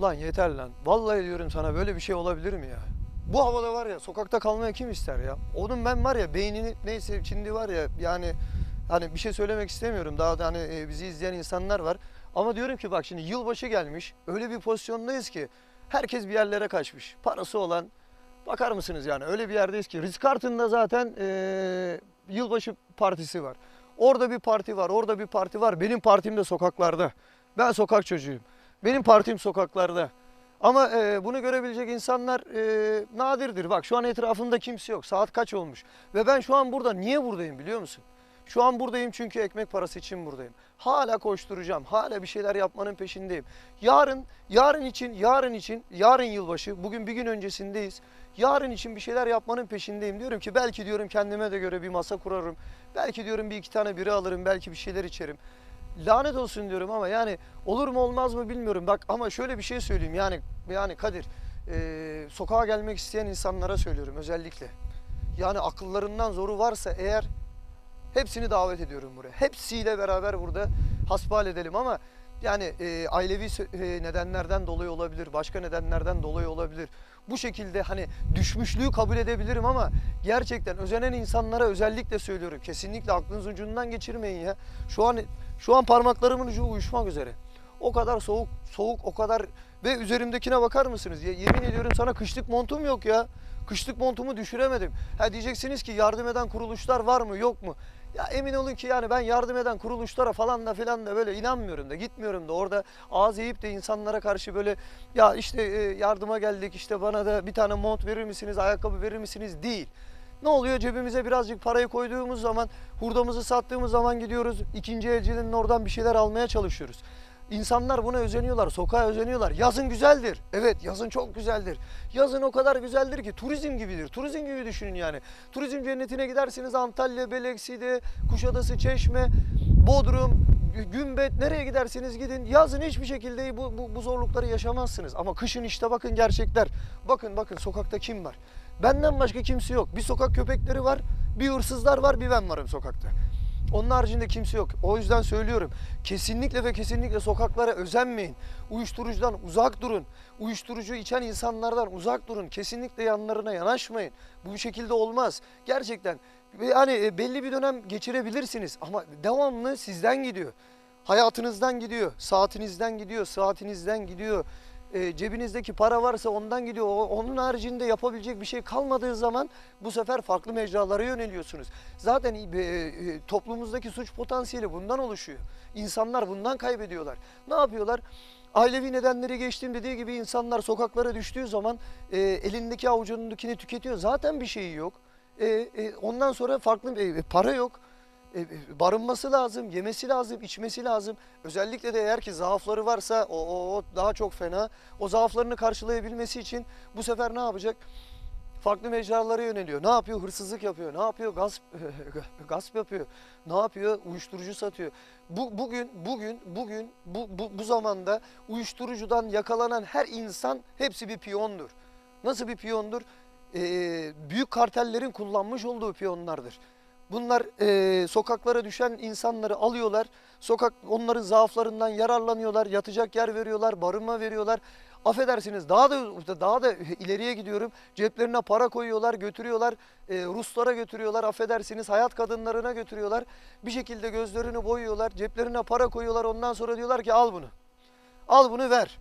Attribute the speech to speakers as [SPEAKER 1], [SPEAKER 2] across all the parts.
[SPEAKER 1] Lan yeter lan. Vallahi diyorum sana böyle bir şey olabilir mi ya? Bu havada var ya sokakta kalmaya kim ister ya? Onun ben var ya beynini neyse şimdi var ya yani hani bir şey söylemek istemiyorum. Daha da hani e, bizi izleyen insanlar var. Ama diyorum ki bak şimdi yılbaşı gelmiş. Öyle bir pozisyondayız ki herkes bir yerlere kaçmış. Parası olan bakar mısınız yani öyle bir yerdeyiz ki Ritz-Carlton'da zaten e, yılbaşı partisi var. Orada bir parti var, orada bir parti var. Benim partim de sokaklarda. Ben sokak çocuğuyum. Benim partim sokaklarda. Ama e, bunu görebilecek insanlar e, nadirdir. Bak şu an etrafımda kimse yok. Saat kaç olmuş? Ve ben şu an burada niye buradayım biliyor musun? Şu an buradayım çünkü ekmek parası için buradayım. Hala koşturacağım. Hala bir şeyler yapmanın peşindeyim. Yarın, yarın için, yarın için, yarın yılbaşı, bugün bir gün öncesindeyiz. Yarın için bir şeyler yapmanın peşindeyim. Diyorum ki belki diyorum kendime de göre bir masa kurarım. Belki diyorum bir iki tane biri alırım, belki bir şeyler içerim. Lanet olsun diyorum ama yani olur mu olmaz mı bilmiyorum. Bak ama şöyle bir şey söyleyeyim yani yani Kadir e, sokağa gelmek isteyen insanlara söylüyorum özellikle. Yani akıllarından zoru varsa eğer hepsini davet ediyorum buraya. Hepsiyle beraber burada hasbihal edelim ama yani e, ailevi e, nedenlerden dolayı olabilir, başka nedenlerden dolayı olabilir. Bu şekilde hani düşmüşlüğü kabul edebilirim ama gerçekten özenen insanlara özellikle söylüyorum. Kesinlikle aklınızın ucundan geçirmeyin ya. Şu an şu an parmaklarımın ucu uyuşmak üzere. O kadar soğuk, soğuk o kadar ve üzerimdekine bakar mısınız? Ya, yemin ediyorum sana kışlık montum yok ya. Kışlık montumu düşüremedim. Ha diyeceksiniz ki yardım eden kuruluşlar var mı yok mu? Ya emin olun ki yani ben yardım eden kuruluşlara falan da filan da böyle inanmıyorum da gitmiyorum da orada ağız eğip de insanlara karşı böyle ya işte e, yardıma geldik işte bana da bir tane mont verir misiniz ayakkabı verir misiniz değil. Ne oluyor cebimize birazcık parayı koyduğumuz zaman hurdamızı sattığımız zaman gidiyoruz ikinci elcinin oradan bir şeyler almaya çalışıyoruz. İnsanlar buna özeniyorlar, sokağa özeniyorlar. Yazın güzeldir. Evet, yazın çok güzeldir. Yazın o kadar güzeldir ki turizm gibidir. Turizm gibi düşünün yani. Turizm cennetine gidersiniz Antalya, Beleksi'de, Kuşadası, Çeşme, Bodrum, Gümbet nereye giderseniz gidin. Yazın hiçbir şekilde bu, bu, bu zorlukları yaşamazsınız. Ama kışın işte bakın gerçekler. Bakın bakın sokakta kim var? Benden başka kimse yok. Bir sokak köpekleri var, bir hırsızlar var, bir ben varım sokakta. Onun haricinde kimse yok. O yüzden söylüyorum. Kesinlikle ve kesinlikle sokaklara özenmeyin. Uyuşturucudan uzak durun. Uyuşturucu içen insanlardan uzak durun. Kesinlikle yanlarına yanaşmayın. Bu şekilde olmaz. Gerçekten yani e, belli bir dönem geçirebilirsiniz ama devamlı sizden gidiyor. Hayatınızdan gidiyor, saatinizden gidiyor, saatinizden gidiyor. E, cebinizdeki para varsa ondan gidiyor. O- Onun haricinde yapabilecek bir şey kalmadığı zaman bu sefer farklı mecralara yöneliyorsunuz. Zaten e, e, toplumumuzdaki suç potansiyeli bundan oluşuyor. İnsanlar bundan kaybediyorlar. Ne yapıyorlar? Ailevi nedenleri geçtiğim dediği gibi insanlar sokaklara düştüğü zaman e, elindeki avucundakini tüketiyor. Zaten bir şeyi yok. E, e, ondan sonra farklı e, para yok. E, e, barınması lazım, yemesi lazım, içmesi lazım. Özellikle de eğer ki zaafları varsa o, o, o daha çok fena. O zaaflarını karşılayabilmesi için bu sefer ne yapacak? Farklı mecralara yöneliyor. Ne yapıyor? Hırsızlık yapıyor. Ne yapıyor? Gasp gasp yapıyor. Ne yapıyor? Uyuşturucu satıyor. Bu bugün bugün bugün bu bu, bu zamanda uyuşturucudan yakalanan her insan hepsi bir piyondur. Nasıl bir piyondur? Ee, büyük kartellerin kullanmış olduğu piyonlardır. Bunlar e, sokaklara düşen insanları alıyorlar. Sokak onların zaaflarından yararlanıyorlar. Yatacak yer veriyorlar, barınma veriyorlar. Affedersiniz daha da daha da ileriye gidiyorum. Ceplerine para koyuyorlar, götürüyorlar. E, Ruslara götürüyorlar. Affedersiniz hayat kadınlarına götürüyorlar. Bir şekilde gözlerini boyuyorlar. Ceplerine para koyuyorlar. Ondan sonra diyorlar ki al bunu. Al bunu ver.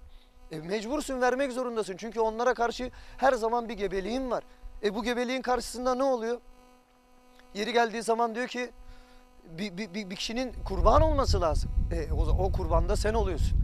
[SPEAKER 1] E, mecbursun vermek zorundasın. Çünkü onlara karşı her zaman bir gebeliğin var. E bu gebeliğin karşısında ne oluyor? Yeri geldiği zaman diyor ki bir, bir, bir, kişinin kurban olması lazım. E, o, o kurban da sen oluyorsun.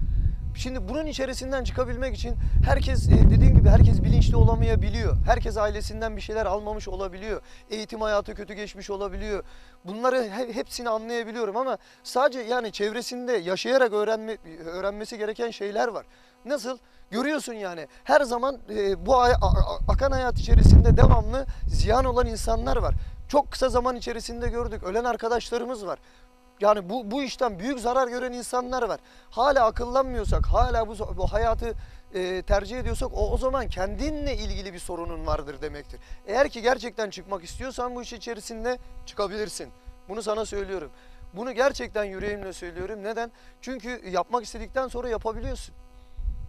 [SPEAKER 1] Şimdi bunun içerisinden çıkabilmek için herkes e, dediğim gibi herkes bilinçli olamayabiliyor. Herkes ailesinden bir şeyler almamış olabiliyor. Eğitim hayatı kötü geçmiş olabiliyor. Bunları he- hepsini anlayabiliyorum ama sadece yani çevresinde yaşayarak öğrenme, öğrenmesi gereken şeyler var. Nasıl? Görüyorsun yani her zaman e, bu akan hayat içerisinde devamlı ziyan olan insanlar var. Çok kısa zaman içerisinde gördük. Ölen arkadaşlarımız var. Yani bu, bu işten büyük zarar gören insanlar var. Hala akıllanmıyorsak, hala bu, bu hayatı e, tercih ediyorsak o, o zaman kendinle ilgili bir sorunun vardır demektir. Eğer ki gerçekten çıkmak istiyorsan bu iş içerisinde çıkabilirsin. Bunu sana söylüyorum. Bunu gerçekten yüreğimle söylüyorum. Neden? Çünkü yapmak istedikten sonra yapabiliyorsun.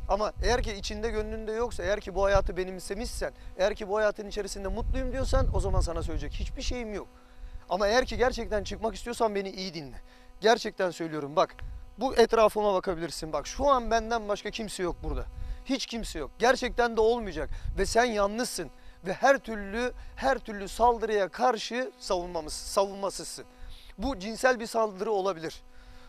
[SPEAKER 1] Ama eğer ki içinde gönlünde yoksa, eğer ki bu hayatı benimsemişsen, eğer ki bu hayatın içerisinde mutluyum diyorsan o zaman sana söyleyecek hiçbir şeyim yok. Ama eğer ki gerçekten çıkmak istiyorsan beni iyi dinle. Gerçekten söylüyorum bak. Bu etrafıma bakabilirsin. Bak şu an benden başka kimse yok burada. Hiç kimse yok. Gerçekten de olmayacak. Ve sen yalnızsın. Ve her türlü her türlü saldırıya karşı savunmamız, savunmasızsın. Bu cinsel bir saldırı olabilir.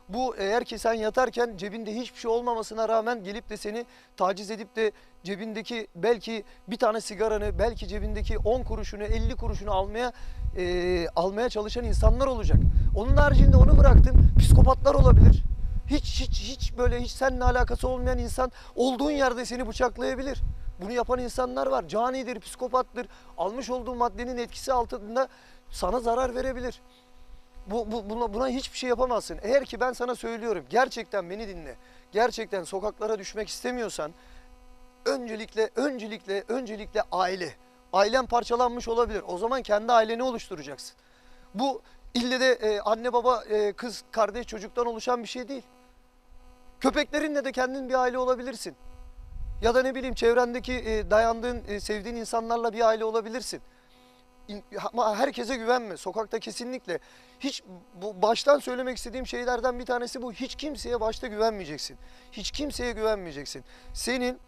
[SPEAKER 1] Bu eğer ki sen yatarken cebinde hiçbir şey olmamasına rağmen gelip de seni taciz edip de cebindeki belki bir tane sigaranı, belki cebindeki 10 kuruşunu, 50 kuruşunu almaya e, almaya çalışan insanlar olacak. Onun haricinde onu bıraktım. Psikopatlar olabilir. Hiç hiç hiç böyle hiç seninle alakası olmayan insan olduğun yerde seni bıçaklayabilir. Bunu yapan insanlar var. Canidir, psikopattır. Almış olduğu maddenin etkisi altında sana zarar verebilir. Bu, bu buna, buna hiçbir şey yapamazsın. Eğer ki ben sana söylüyorum gerçekten beni dinle. Gerçekten sokaklara düşmek istemiyorsan öncelikle öncelikle öncelikle aile. Ailen parçalanmış olabilir. O zaman kendi aileni oluşturacaksın. Bu ille de e, anne baba e, kız kardeş çocuktan oluşan bir şey değil. Köpeklerinle de kendin bir aile olabilirsin. Ya da ne bileyim çevrendeki e, dayandığın, e, sevdiğin insanlarla bir aile olabilirsin. Herkese güvenme. Sokakta kesinlikle hiç bu baştan söylemek istediğim şeylerden bir tanesi bu. Hiç kimseye başta güvenmeyeceksin. Hiç kimseye güvenmeyeceksin. Senin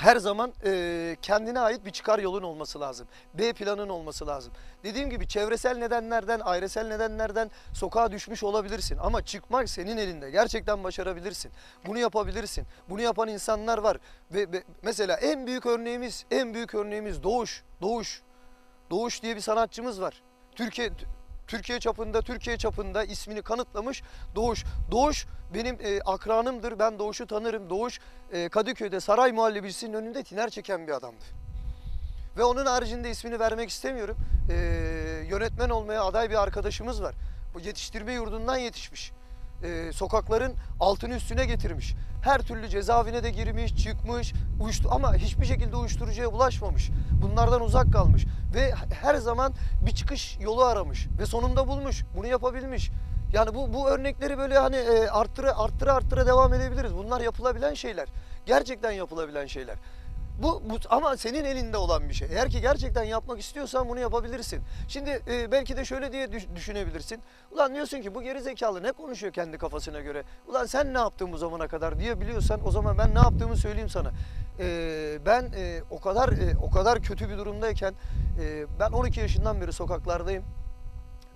[SPEAKER 1] her zaman e, kendine ait bir çıkar yolun olması lazım. B planın olması lazım. Dediğim gibi çevresel nedenlerden, ailesel nedenlerden sokağa düşmüş olabilirsin. Ama çıkmak senin elinde. Gerçekten başarabilirsin. Bunu yapabilirsin. Bunu yapan insanlar var. Ve, ve mesela en büyük örneğimiz, en büyük örneğimiz Doğuş. Doğuş. Doğuş diye bir sanatçımız var. Türkiye Türkiye çapında Türkiye çapında ismini kanıtlamış Doğuş. Doğuş benim e, akranımdır. Ben Doğuş'u tanırım. Doğuş e, Kadıköy'de saray muhallebisinin önünde tiner çeken bir adamdı. Ve onun haricinde ismini vermek istemiyorum. E, yönetmen olmaya aday bir arkadaşımız var. Bu yetiştirme yurdundan yetişmiş. E, sokakların altını üstüne getirmiş. Her türlü cezaevine de girmiş, çıkmış, uyuştu ama hiçbir şekilde uyuşturucuya ulaşmamış. Bunlardan uzak kalmış ve her zaman bir çıkış yolu aramış ve sonunda bulmuş. Bunu yapabilmiş. Yani bu bu örnekleri böyle hani e, arttıra arttıra arttıra devam edebiliriz. Bunlar yapılabilen şeyler. Gerçekten yapılabilen şeyler. Bu, bu ama senin elinde olan bir şey. Eğer ki gerçekten yapmak istiyorsan bunu yapabilirsin. Şimdi e, belki de şöyle diye düş- düşünebilirsin. Ulan diyorsun ki bu geri zekalı ne konuşuyor kendi kafasına göre? Ulan sen ne yaptın bu zamana kadar diye biliyorsan o zaman ben ne yaptığımı söyleyeyim sana. E, ben e, o kadar e, o kadar kötü bir durumdayken e, ben 12 yaşından beri sokaklardayım.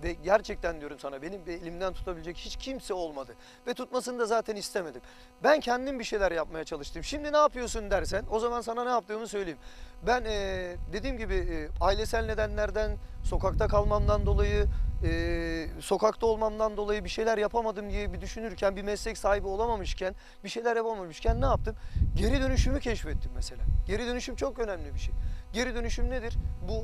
[SPEAKER 1] Ve gerçekten diyorum sana benim elimden tutabilecek hiç kimse olmadı. Ve tutmasını da zaten istemedim. Ben kendim bir şeyler yapmaya çalıştım. Şimdi ne yapıyorsun dersen o zaman sana ne yaptığımı söyleyeyim. Ben eee, dediğim gibi eee, ailesel nedenlerden, sokakta kalmamdan dolayı, eee, sokakta olmamdan dolayı bir şeyler yapamadım diye bir düşünürken, bir meslek sahibi olamamışken, bir şeyler yapamamışken ne yaptım? Geri dönüşümü keşfettim mesela. Geri dönüşüm çok önemli bir şey. Geri dönüşüm nedir? Bu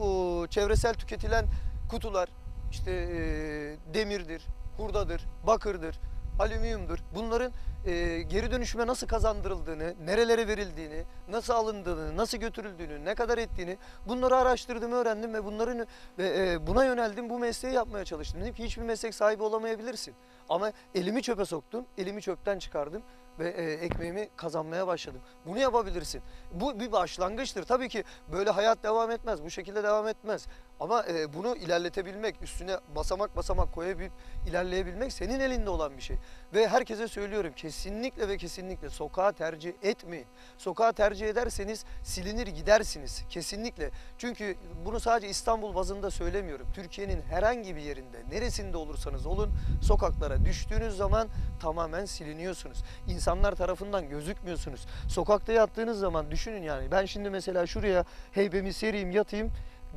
[SPEAKER 1] eee, çevresel tüketilen kutular, işte eee, demirdir, hurdadır, bakırdır, alüminyumdur. Bunların eee, geri dönüşüme nasıl kazandırıldığını, nerelere verildiğini, nasıl alındığını, nasıl götürüldüğünü, ne kadar ettiğini bunları araştırdım, öğrendim ve bunların ve eee, buna yöneldim. Bu mesleği yapmaya çalıştım. Dedim ki hiçbir meslek sahibi olamayabilirsin. Ama elimi çöpe soktum, elimi çöpten çıkardım ve eee, ekmeğimi kazanmaya başladım. Bunu yapabilirsin. Bu bir başlangıçtır. Tabii ki böyle hayat devam etmez, bu şekilde devam etmez. Ama e, bunu ilerletebilmek, üstüne basamak basamak koyabilip ilerleyebilmek senin elinde olan bir şey. Ve herkese söylüyorum kesinlikle ve kesinlikle sokağa tercih etmeyin. Sokağa tercih ederseniz silinir gidersiniz kesinlikle. Çünkü bunu sadece İstanbul bazında söylemiyorum. Türkiye'nin herhangi bir yerinde, neresinde olursanız olun sokaklara düştüğünüz zaman tamamen siliniyorsunuz. İnsanlar tarafından gözükmüyorsunuz. Sokakta yattığınız zaman düşünün yani. Ben şimdi mesela şuraya heybemi sereyim yatayım.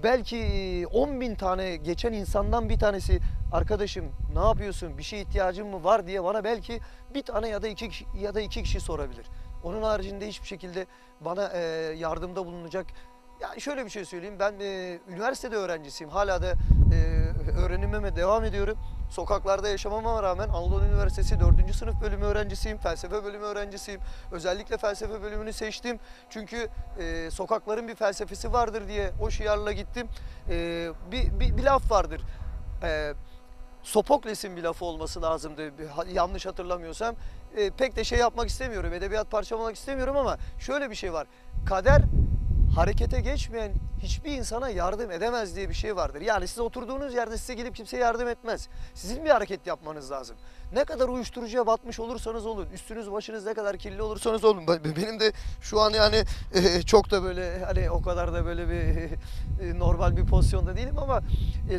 [SPEAKER 1] Belki 10 bin tane geçen insandan bir tanesi arkadaşım ne yapıyorsun? Bir şey ihtiyacın mı var? diye bana belki bir tane ya da iki kişi, ya da iki kişi sorabilir. Onun haricinde hiçbir şekilde bana e, yardımda bulunacak yani şöyle bir şey söyleyeyim. Ben e, üniversitede öğrencisiyim. Hala da e, öğrenimime devam ediyorum. Sokaklarda yaşamama rağmen Anadolu Üniversitesi 4. sınıf bölümü öğrencisiyim, felsefe bölümü öğrencisiyim. Özellikle felsefe bölümünü seçtim. Çünkü e, sokakların bir felsefesi vardır diye o şiarla gittim. E, bir, bir, bir laf vardır. E, Sopokles'in bir lafı olması lazımdı yanlış hatırlamıyorsam. E, pek de şey yapmak istemiyorum, edebiyat parçalamak istemiyorum ama şöyle bir şey var. Kader harekete geçmeyen hiçbir insana yardım edemez diye bir şey vardır. Yani siz oturduğunuz yerde size gelip kimse yardım etmez. Sizin bir hareket yapmanız lazım. Ne kadar uyuşturucuya batmış olursanız olun, üstünüz başınız ne kadar kirli olursanız olun. Ben- Benim de şu an yani e, çok da böyle hani o kadar da böyle bir e, normal bir pozisyonda değilim ama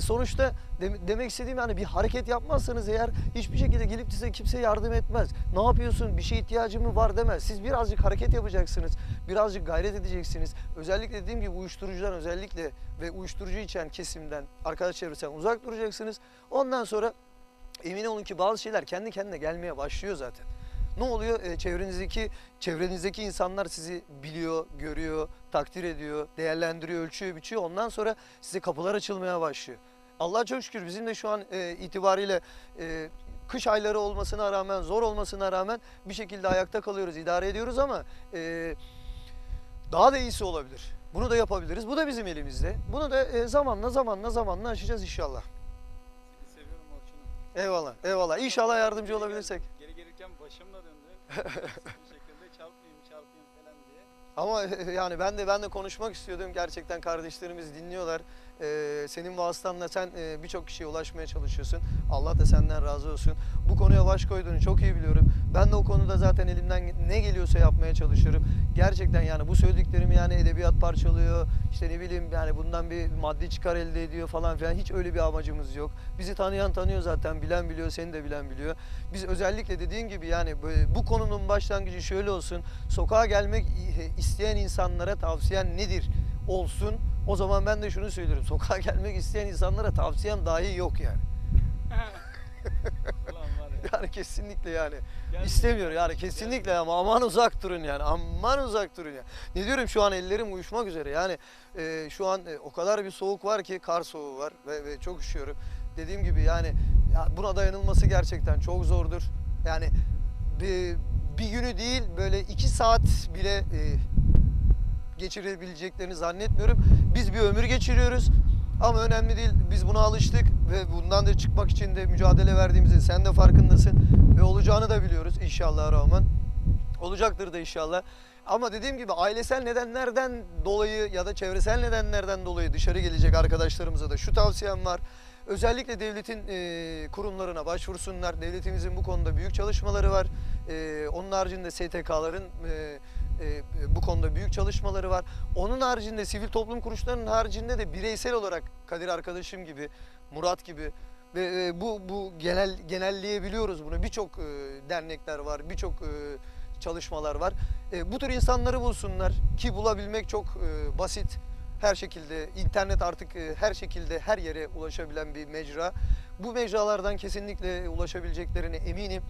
[SPEAKER 1] sonuçta dem- demek istediğim yani bir hareket yapmazsanız eğer hiçbir şekilde gelip size kimse yardım etmez. Ne yapıyorsun? Bir şey ihtiyacın mı var demez. Siz birazcık hareket yapacaksınız. Birazcık gayret edeceksiniz. Özellikle dediğim gibi uyuşturucudan özellikle ve uyuşturucu içen kesimden, arkadaş çevresinden uzak duracaksınız. Ondan sonra emin olun ki bazı şeyler kendi kendine gelmeye başlıyor zaten. Ne oluyor? E, çevrenizdeki çevrenizdeki insanlar sizi biliyor, görüyor, takdir ediyor, değerlendiriyor, ölçüyor, biçiyor. Ondan sonra size kapılar açılmaya başlıyor. Allah'a çok şükür bizim de şu an e, itibariyle e, kış ayları olmasına rağmen, zor olmasına rağmen bir şekilde ayakta kalıyoruz, idare ediyoruz ama e, daha da iyisi olabilir. Bunu da yapabiliriz. Bu da bizim elimizde. Bunu da e, zamanla zamanla zamanla aşacağız inşallah.
[SPEAKER 2] Seni seviyorum Orçun'um.
[SPEAKER 1] Eyvallah, eyvallah. İnşallah yardımcı olabilirsek.
[SPEAKER 2] Geri gelirken başım da döndü. bir şekilde çarpmayayım çarpayım falan diye.
[SPEAKER 1] Ama yani ben de ben de konuşmak istiyordum. Gerçekten kardeşlerimiz dinliyorlar. Ee, senin vasıtanla sen e, birçok kişiye ulaşmaya çalışıyorsun. Allah da senden razı olsun. Bu konuya baş koyduğunu çok iyi biliyorum. Ben de o konuda zaten elimden ne geliyorsa yapmaya çalışıyorum. Gerçekten yani bu söylediklerimi yani edebiyat parçalıyor. İşte ne bileyim yani bundan bir maddi çıkar elde ediyor falan filan. Hiç öyle bir amacımız yok. Bizi tanıyan tanıyor zaten. Bilen biliyor, seni de bilen biliyor. Biz özellikle dediğin gibi yani bu konunun başlangıcı şöyle olsun. Sokağa gelmek isteyen insanlara tavsiyen nedir olsun. O zaman ben de şunu söylerim. Sokağa gelmek isteyen insanlara tavsiyem dahi yok yani.
[SPEAKER 2] Ya.
[SPEAKER 1] Yani kesinlikle yani.
[SPEAKER 2] Gelmiyor.
[SPEAKER 1] İstemiyor yani kesinlikle ama aman uzak durun yani. Aman uzak durun ya. Ne diyorum şu an ellerim uyuşmak üzere. Yani e, şu an e, o kadar bir soğuk var ki kar soğuğu var ve, ve çok üşüyorum. Dediğim gibi yani ya buna dayanılması gerçekten çok zordur. Yani bir, bir günü değil böyle iki saat bile e, geçirebileceklerini zannetmiyorum. Biz bir ömür geçiriyoruz. Ama önemli değil. Biz buna alıştık ve bundan da çıkmak için de mücadele verdiğimizin sen de farkındasın. Ve olacağını da biliyoruz inşallah Rahman. Olacaktır da inşallah. Ama dediğim gibi ailesel nedenlerden dolayı ya da çevresel nedenlerden dolayı dışarı gelecek arkadaşlarımıza da şu tavsiyem var. Özellikle devletin e, kurumlarına başvursunlar. Devletimizin bu konuda büyük çalışmaları var. E, onun haricinde STK'ların e, e, bu konuda büyük çalışmaları var. Onun haricinde sivil toplum kuruluşlarının haricinde de bireysel olarak Kadir arkadaşım gibi, Murat gibi ve e, bu bu genel genelleyebiliyoruz bunu. Birçok e, dernekler var, birçok e, çalışmalar var. E, bu tür insanları bulsunlar ki bulabilmek çok e, basit. Her şekilde internet artık e, her şekilde her yere ulaşabilen bir mecra. Bu mecralardan kesinlikle ulaşabileceklerine eminim.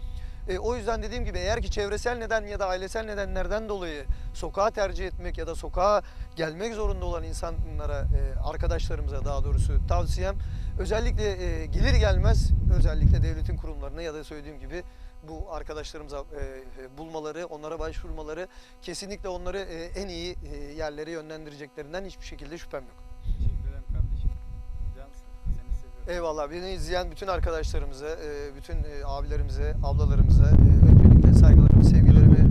[SPEAKER 1] E, o yüzden dediğim gibi eğer ki çevresel neden ya da ailesel nedenlerden dolayı sokağa tercih etmek ya da sokağa gelmek zorunda olan insanlara, e, arkadaşlarımıza daha doğrusu tavsiyem özellikle e, gelir gelmez özellikle devletin kurumlarına ya da söylediğim gibi bu arkadaşlarımıza e, e, bulmaları, onlara başvurmaları kesinlikle onları e, en iyi e, yerlere yönlendireceklerinden hiçbir şekilde şüphem yok. Eyvallah. Beni izleyen bütün arkadaşlarımıza, e, bütün e, abilerimize, ablalarımıza öncelikle saygılarımı, sevgilerimi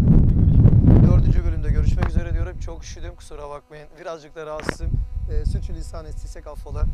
[SPEAKER 1] dördüncü bölümde görüşmek üzere diyorum. Çok üşüdüm kusura bakmayın. Birazcık da rahatsızım. E, Suçu lisan estiysek affola.